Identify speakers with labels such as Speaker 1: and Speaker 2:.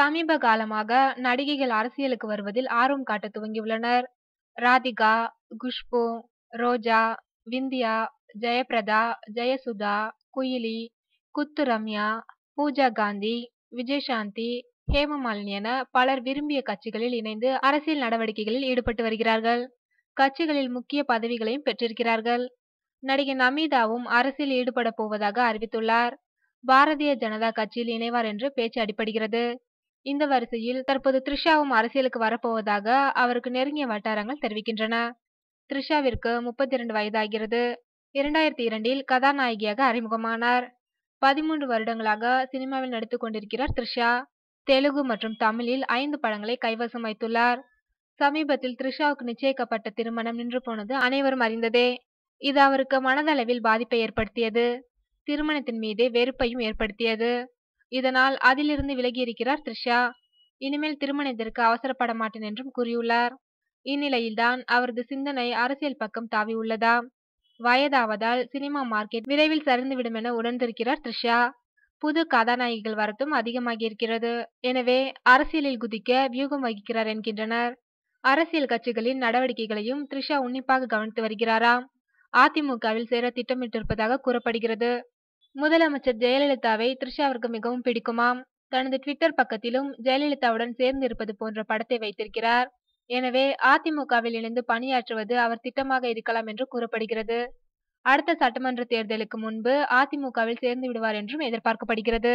Speaker 1: சமீப காலமாக நடிகைகள் அரசியலுக்கு வருவதில் ஆர்வம் காட்ட துவங்கியுள்ளனர். ராதிகா, குஷ்பு, ரோஜா, விந்தியா, ஜெயபிரதா, ஜெயசுதா, குயிலி, குத்து ரம்யா, பூஜா காந்தி, விஜயசாந்தி, ஹேமமாலினி என பலர் விரும்பிய கட்சிகளில் இணைந்து அரசியல் நடவடிக்கைகளில் ஈடுபட்டு வருகிறார்கள். கட்சிகளில் முக்கிய பதவிகளையும் பெற்றிருக்கிறார்கள். நடிகை நமீதாவும் அரசியல் ஈடுபடப் போவதாக அறிவித்துள்ளார். பாரதிய ஜனதா கட்சியில் இணைவார் என்று பேச்சு அடிபடுகிறது. இந்த வரிசையில் தற்போது த்ரிஷாவும் அரசியலுக்கு வரப்போவதாக அவருக்கு நெருங்கிய வட்டாரங்கள் தெரிவிக்கின்றன. த்ரிஷாவிற்கு முப்பத்தி இரண்டு வயதாகிறது. இரண்டாயிரத்தி இரண்டில் கதாநாயகியாக அறிமுகமானார். பதிமூன்று வருடங்களாக சினிமாவில் நடித்துக் கொண்டிருக்கிறார் த்ரிஷா. தெலுங்கு மற்றும் தமிழில் ஐந்து படங்களை கைவசம் வைத்துள்ளார். சமீபத்தில் த்ரிஷாவுக்கு நிச்சயிக்கப்பட்ட திருமணம் நின்று போனது அனைவரும் அறிந்ததே. இது அவருக்கு மனதளவில் பாதிப்பை ஏற்படுத்தியது. திருமணத்தின் மீதே வெறுப்பையும் ஏற்படுத்தியது. இதனால் அதிலிருந்து விலகியிருக்கிறார் த்ரிஷா. இனிமேல் திருமணத்திற்கு அவசரப்பட மாட்டேன் என்றும் கூறியுள்ளார். இந்நிலையில்தான் அவரது சிந்தனை அரசியல் பக்கம் தாவி உள்ளதா வயதாவதால் சினிமா மார்க்கெட் விரைவில் சரிந்துவிடும் என உணர்ந்திருக்கிறார் த்ரிஷா. புது கதாநாயகிகள் வரத்தும் அதிகமாகியிருக்கிறது. எனவே அரசியலில் குதிக்க வியூகம் வகிக்கிறார் என்கின்றனர். அரசியல் கட்சிகளின் நடவடிக்கைகளையும் த்ரிஷா உன்னிப்பாக கவனித்து வருகிறாராம். அதிமுகவில் சேர திட்டமிட்டிருப்பதாக கூறப்படுகிறது. முதலமைச்சர் ஜெயலலிதாவை த்ரிஷாவிற்கு மிகவும் பிடிக்குமாம். தனது ட்விட்டர் பக்கத்திலும் ஜெயலலிதாவுடன் சேர்ந்து இருப்பது போன்ற படத்தை வைத்திருக்கிறார். எனவே அதிமுகவில் இணைந்து பணியாற்றுவது அவர் திட்டமாக இருக்கலாம் என்று கூறப்படுகிறது. அடுத்த சட்டமன்ற தேர்தலுக்கு முன்பு அதிமுகவில் சேர்ந்து விடுவார் என்றும் எதிர்பார்க்கப்படுகிறது.